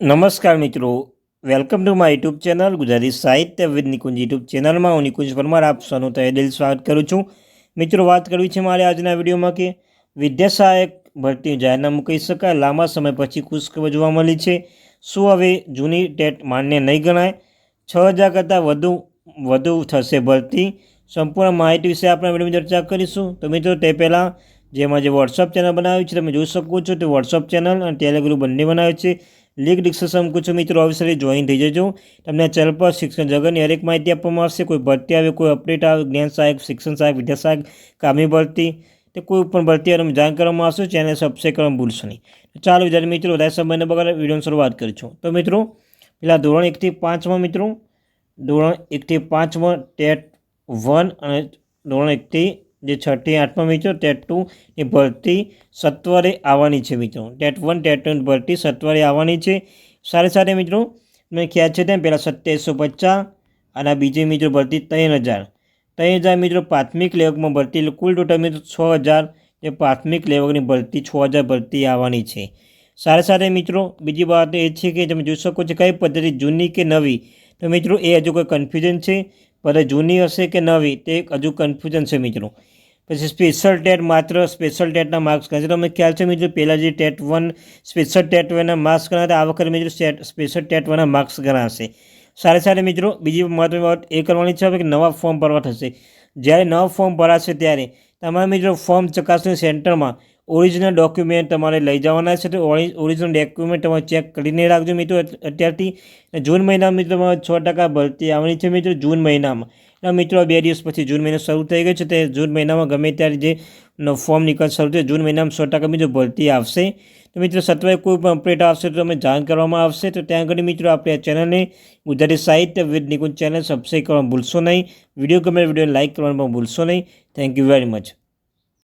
નમસ્કાર મિત્રો. Welcome to my YouTube channel Gujarati સાહિત્ય વિદ નિકુંજ યુટ્યુબ ચેનલમાં હું નિકુંજ પરમાર, આપ સૌનું તહે દિલ સ્વાગત કરું છું. મિત્રો, વાત કરવી છે મારે આજના વિડીયોમાં કે વિદ્યા સહાયક ભરતી જાહેરનામું કહી શકાય. લાંબા સમય પછી ખુશખબર જોવા મળી છે. શું હવે જૂની ટેટ માન્ય નહીં ગણાય? છ હજાર કરતાં વધુ વધુ થશે ભરતી. સંપૂર્ણ માહિતી વિશે આપણે વિડીયોમાં ચર્ચા કરીશું. તો મિત્રો, તે પહેલાં જેમાં જે વોટ્સઅપ ચેનલ બનાવ્યું છે, તમે જોઈ શકો છો. તે વોટ્સઅપ ચેનલ અને ટેલિગ્રુપ બંને બનાવ્યું છે. લીક ડિસ્કશન પૂછો મિત્રો અવસરે જોઈન થઈ જજો. તમને ચેનલ પર શિક્ષણ જગતની હરેક માહિતી આપવામાં આવશે. કોઈ ભરતી આવે, કોઈ અપડેટ આવે, જ્ઞાન સહાયક, શિક્ષણ સહાયક, વિદ્યા સહાયક કામી ભરતી, તે કોઈ પણ ભરતી આવે જાણ કરવામાં આવશે. ચેનલ સબસ્ક્રાઈબ કરવાનું ભૂલશો નહીં. ચાલો વિદ્યાર્થી મિત્રો, વધારે સમયને બગાડે, વિડીયોની શરૂઆત કરીશું. તો મિત્રો, પહેલાં ધોરણ એકથી પાંચમાં મિત્રો, ધોરણ એકથી પાંચમાં ટેટ વન અને ધોરણ એકથી જે છઠ્ઠી આઠમાં મિત્રો ટેટ ટુની ભરતી સત્વરે આવવાની છે મિત્રો ટેટ વન, ટેટ ટુની ભરતી સત્વરે આવવાની છે. સાથે સાથે મિત્રો મેં ખ્યાલ છે તેમ પહેલાં સત્યાવીસો પચાસ અને બીજી મિત્રો ભરતી ત્રણ હજાર. ત્રણ હજાર મિત્રો પ્રાથમિક લેવકમાં ભરતી, કુલ ટોટલ મિત્રો છ હજાર. જે પ્રાથમિક લેવકની ભરતી છ હજાર ભરતી આવવાની છે. સાથે સાથે મિત્રો, બીજી વાત એ છે કે તમે જોઈ શકો છો કઈ પદ્ધતિ જૂની કે નવી. તો મિત્રો, એ હજુ કોઈ કન્ફ્યુઝન છે? ભલે જૂની હશે કે નવી, તે હજુ કન્ફ્યુઝન છે મિત્રો. પછી સ્પેશિયલ ટેટ માત્ર સ્પેશિયલ ટેટના માર્ક્સ ગણશે તમને ખ્યાલ છે મિત્રો, પહેલાં જે ટેટ વન સ્પેશિયલ ટેટ વનના માર્ક્સ ગણાતા આ વખતે મિત્રો સ્પેશિયલ ટેટ વનના માર્ક્સ ગણાશે. સાથે સાથે મિત્રો, બીજી મહત્વની બાબત એ કરવાની છે કે નવા ફોર્મ ભરવા થશે. જ્યારે નવા ફોર્મ ભરાશે ત્યારે તમારા મિત્રો ફોર્મ ચકાસણી સેન્ટરમાં ઓરિજિનલ ડોક્યુમેન્ટ તમારે લઈ જવાના છે તો ઓરિજિનલ ડોક્યુમેન્ટ તમારે ચેક કરીને રાખજો મિત્રો. અત્યારથી જૂન મહિનામાં મિત્રો તમારે છ ટકા ભરતી આવવાની છે મિત્રો, જૂન મહિનામાં. મિત્રો બે દિવસ પછી જૂન મહિનો શરૂ થઈ ગયો છે તે જૂન મહિનામાં ગમે ત્યારે જે ફોર્મ નીકળ શરૂ થયું, જૂન મહિનામાં સો ટકા મિત્રો ભરતી આવશે. તો મિત્રો સત્વરે કોઈ પણ અપડેટ આવશે તો તમે જાણ કરવામાં આવશે. તો ત્યાં આગળ મિત્રો આપણે આ ચેનલને ગુજરાતી સાહિત્ય વિદ નિકુંજ ચેનલ સબસ્ક્રાઈબ કરવાનું ભૂલશો નહીં. વીડિયો ગમે વીડિયો લાઇક કરવાનું પણ ભૂલશો નહીં. Thank you very much